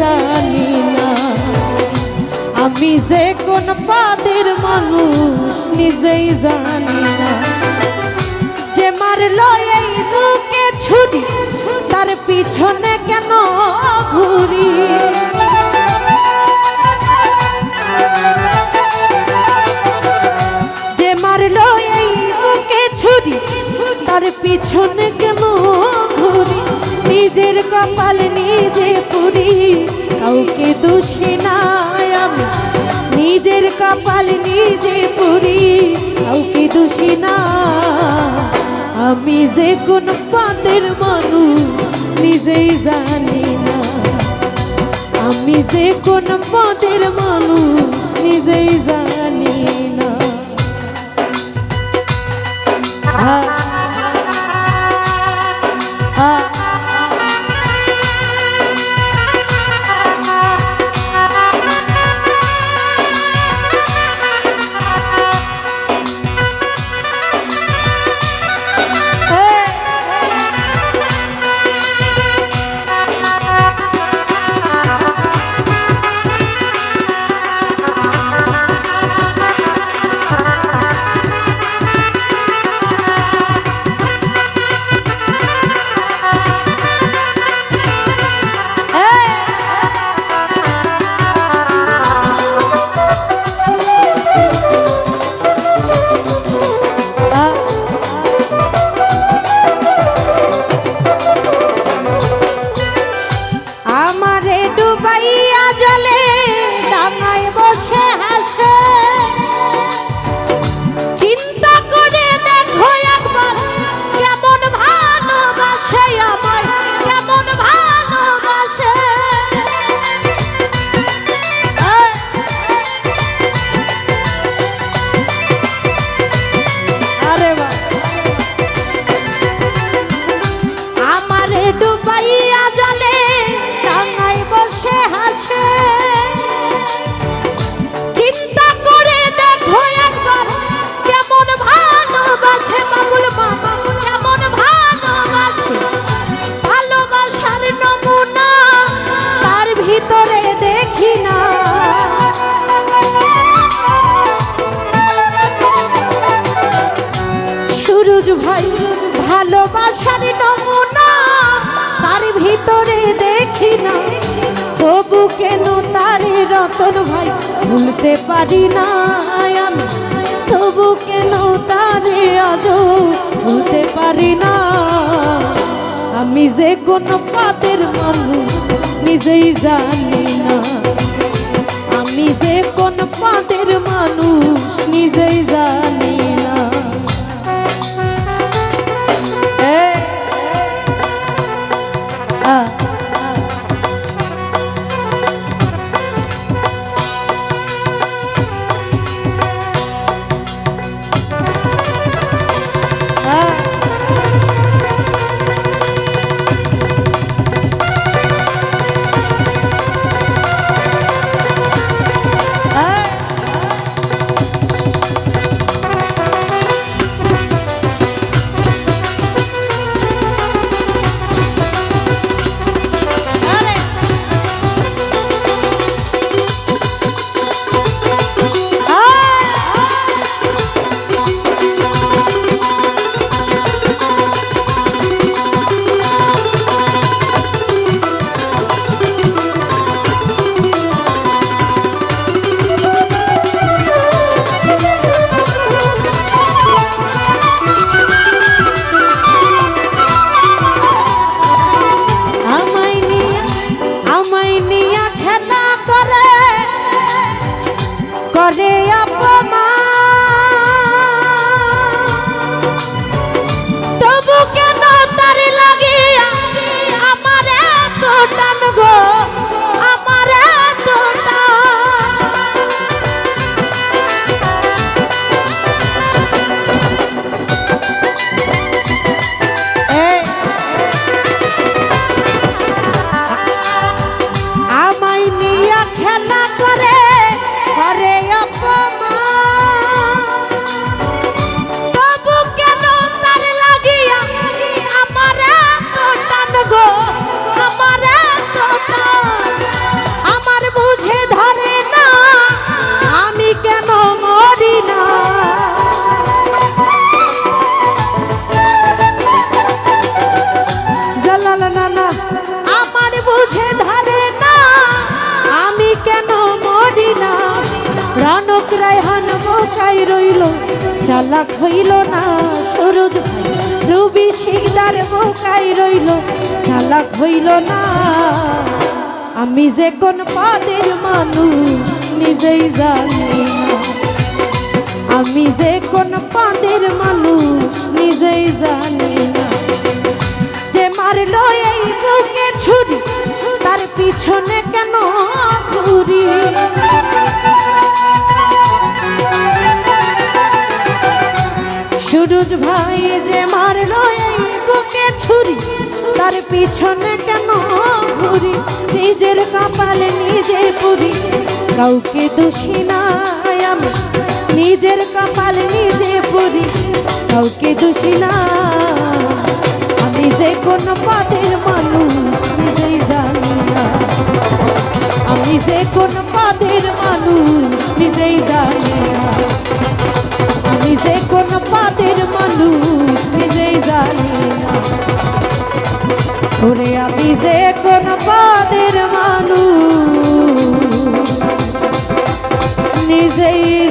জানি না। আমি যে কোন পাদের মানুষ, নিজেই জানি না। যে মারলো এই বুকে ছুরি, তার পিছনে কেন ঘুরি? যে মারলো এই বুকে ছুরি, তার পিছনে কেন ঘুরি? নিজের কপাল নিজে পুরি, কাউকে দোষী নাই আমি। নিজের কপাল নিজে পুরি, কাউকে দোষী না। আমি যে কোন পাতের মানুষ, নিজেই জানি না। আমি যে কোন পদের মানুষ, নিজেই জানি ভালোবাসার নমুনা তার ভিতরে দেখি না। তবু কেন তারে রতন ভাই ভুলতে পারি না আমি? তবু কেন তারে আজ ভুলতে পারি না? আমি যে কোন পাতের মানুষ নিজেই জানি না। আমি যে কোন পাতের মানুষ নিজেই জানি 嗯。Guardia চালাক হইল না, সরোজ ভাই। রবি শিকদার বোকাই রইল চালাক হইল না। আমি যে কোন পাদের মানুষ, নিজেই জানি না। আমি যে কোন পাদের মানুষ, নিজেই জানি না। যে মারলো এই বুকে ছুরি, তার পিছনে কেন পিছনে কেন ঘুরি? নিজের কপালে নিজে পুরি। কাউকে দোষী নাই আমি, নিজের কপালে নিজে পুরি। কাউকে দোষী না আমি, যে কোন পদের মানুষ নিজেই জানি না। আমি, যে কোন পদের মানুষ নিজেই জানি না। আমি, যে কোন পাদের মানুষ আমি যে কোন পাদের মানুষ নিজেই